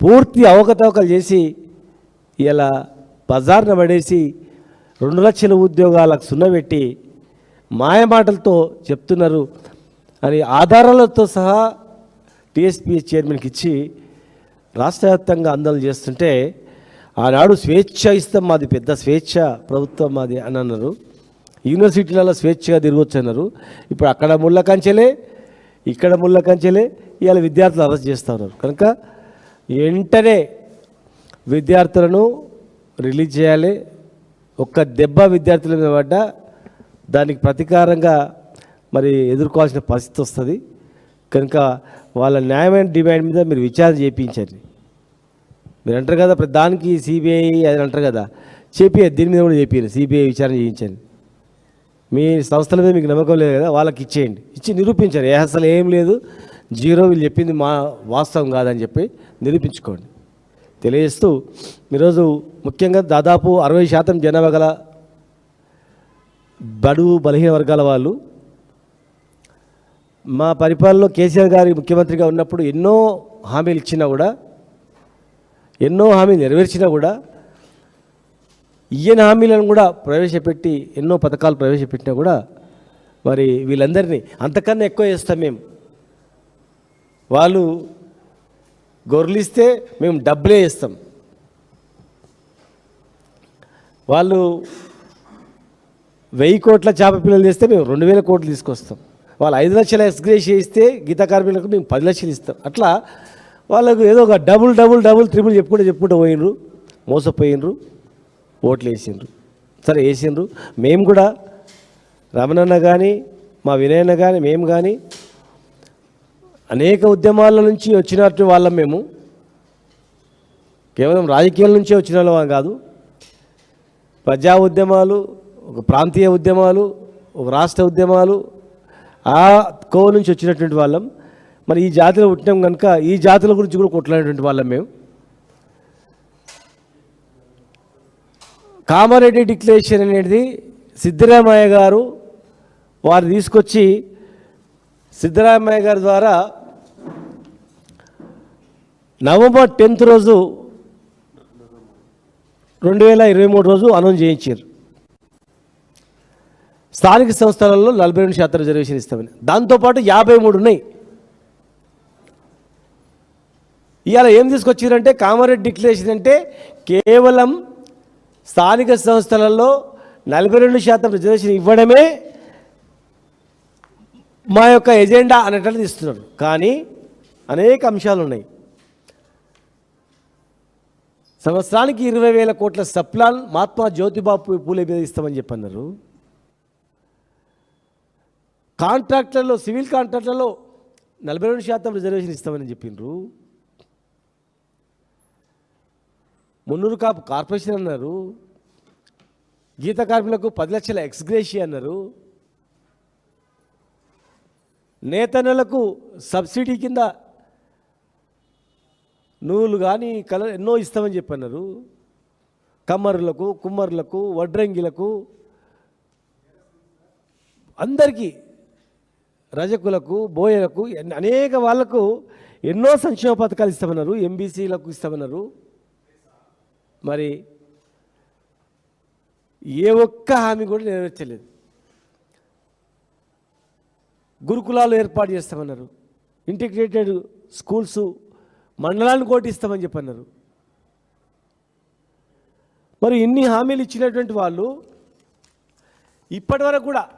పూర్తి అవకతవకలు చేసి ఇలా బజార్న పడేసి రెండు లక్షల ఉద్యోగాలకు సున్నబెట్టి మాయమాటలతో చెప్తున్నారు అని ఆధారాలతో సహా టీఎస్పీ చైర్మన్కి ఇచ్చి రాష్ట్ర వ్యాప్తంగా ఆందోళన చేస్తుంటే ఆనాడు స్వేచ్ఛ ఇస్తాం మాది పెద్ద స్వేచ్ఛ ప్రభుత్వం మాది అని అన్నారు. యూనివర్సిటీలలో స్వేచ్ఛగా తిరగొచ్చు అన్నారు. ఇప్పుడు అక్కడ ముళ్ళ కంచెలే ఇక్కడ ముళ్ళ కంచెలే ఇవాళ విద్యార్థులు అరెస్ట్ చేస్తూ ఉన్నారు. కనుక వెంటనే విద్యార్థులను రిలీజ్ చేయాలి. ఒక్క దెబ్బ విద్యార్థుల మీద పడ్డా దానికి ప్రతీకారంగా మరి ఎదుర్కోవాల్సిన పరిస్థితి వస్తుంది. కనుక వాళ్ళ న్యాయమైన డిమాండ్ మీద మీరు విచారణ చేయించండి మీరు అంటారు కదా ప్రతి దానికి సిబిఐ అది అంటారు కదా చెప్పి దీని మీద కూడా చెప్పారు సిబిఐ విచారణ చేయించండి. మీ సంస్థల మీద మీకు నమ్మకం లేదు కదా వాళ్ళకి ఇచ్చేయండి. ఇచ్చి నిరూపించండి. ఏ అసలు ఏం లేదు జీరో వీళ్ళు చెప్పింది మా వాస్తవం కాదని చెప్పి నిరూపించుకోండి. తెలియజేస్తూ ఈరోజు ముఖ్యంగా దాదాపు అరవై శాతం జనాభా గల బడుగు బలహీన వర్గాల వాళ్ళు మా పరిపాలనలో కేసీఆర్ గారి ముఖ్యమంత్రిగా ఉన్నప్పుడు ఎన్నో హామీలు ఇచ్చినా కూడా ఎన్నో హామీలు నెరవేర్చినా కూడా ఈయన హామీలను కూడా ప్రవేశపెట్టి ఎన్నో పథకాలు ప్రవేశపెట్టినా కూడా మరి వీళ్ళందరినీ అంతకన్నా ఎక్కువ చేస్తాం మేము. వాళ్ళు గొర్రెలిస్తే మేము డబ్బులే ఇస్తాం. వాళ్ళు వెయ్యి కోట్ల చేప పిల్లలు చేస్తే మేము రెండు వేల కోట్లు తీసుకొస్తాం. వాళ్ళు ఐదు లక్షల ఎక్స్గ్రేషియా ఇస్తే గీత కార్మికులకు మేము పది లక్షలు ఇస్తాం. అట్లా వాళ్ళకు ఏదో ఒక డబుల్ డబుల్ డబుల్ త్రిబుల్ చెప్పుకుంటూ చెప్పుకుంటూ పోయినరు మోసపోయినరు ఓట్లు వేసిండ్రు. సరే వేసిండ్రు. మేము కూడా రమణన్న కానీ మా వినయన్న కానీ మేము కానీ అనేక ఉద్యమాల నుంచి వచ్చినట్టు వాళ్ళం మేము. కేవలం రాజకీయాల నుంచే వచ్చిన వాళ్ళం కాదు. ప్రజా ఉద్యమాలు ఒక ప్రాంతీయ ఉద్యమాలు ఒక రాష్ట్ర ఉద్యమాలు ఆ కో నుంచి వచ్చినటువంటి వాళ్ళం. మరి ఈ జాతిలో పుట్టినాం కనుక ఈ జాతుల గురించి కూడా కొట్లాడేటువంటి వాళ్ళం మేము. కామారెడ్డి డిక్లరేషన్ అనేది సిద్ధరామయ్య గారు వారు తీసుకొచ్చి సిద్ధరామయ్య గారి ద్వారా నవంబర్ టెన్త్ రోజు రెండు వేల ఇరవై మూడు రోజు అనౌన్స్ చేయించారు. స్థానిక సంస్థలలో నలభై రెండు శాతం రిజర్వేషన్ ఇస్తామని. దాంతోపాటు యాభై మూడు ఉన్నాయి. ఇవాళ ఏం తీసుకొచ్చారంటే కామారెడ్డి డిక్లరేషన్ అంటే కేవలం స్థానిక సంస్థలలో నలభై రెండు శాతం రిజర్వేషన్ ఇవ్వడమే మా యొక్క ఎజెండా అనేటట్లు ఇస్తున్నారు కానీ అనేక అంశాలు ఉన్నాయి. సంవత్సరానికి ఇరవై వేల కోట్ల సప్లాన్ మహాత్మా జ్యోతిబా పూలే మీద ఇస్తామని చెప్పన్నారు. కాంట్రాక్టర్లో సివిల్ కాంట్రాక్టర్లో నలభై రెండు శాతం రిజర్వేషన్ ఇస్తామని చెప్పిండ్రు మున్నూరు కాపు కార్పొరేషన్ అన్నారు. గీత కార్మికులకు పది లక్షల ఎక్స్గ్రేషి అన్నారు. నేతన్నలకు సబ్సిడీ కింద నూలు కానీ కలర్ ఎన్నో ఇస్తామని చెప్పన్నారు. కమ్మరులకు కుమ్మరులకు వడ్రంగిలకు. అందరికీ రజకులకు బోయలకు అనేక వాళ్ళకు ఎన్నో సంక్షేమ పథకాలు ఇస్తామన్నారు. ఎంబీసీలకు ఇస్తామన్నారు. మరి ఏ ఒక్క హామీ కూడా నెరవేర్చలేదు. గురుకులాలు ఏర్పాటు చేస్తామన్నారు. ఇంటిగ్రేటెడ్ స్కూల్స్ మండలాన్ని కోటిస్తామని చెప్పన్నారు. మరి ఇన్ని హామీలు ఇచ్చినటువంటి వాళ్ళు ఇప్పటి వరకు కూడా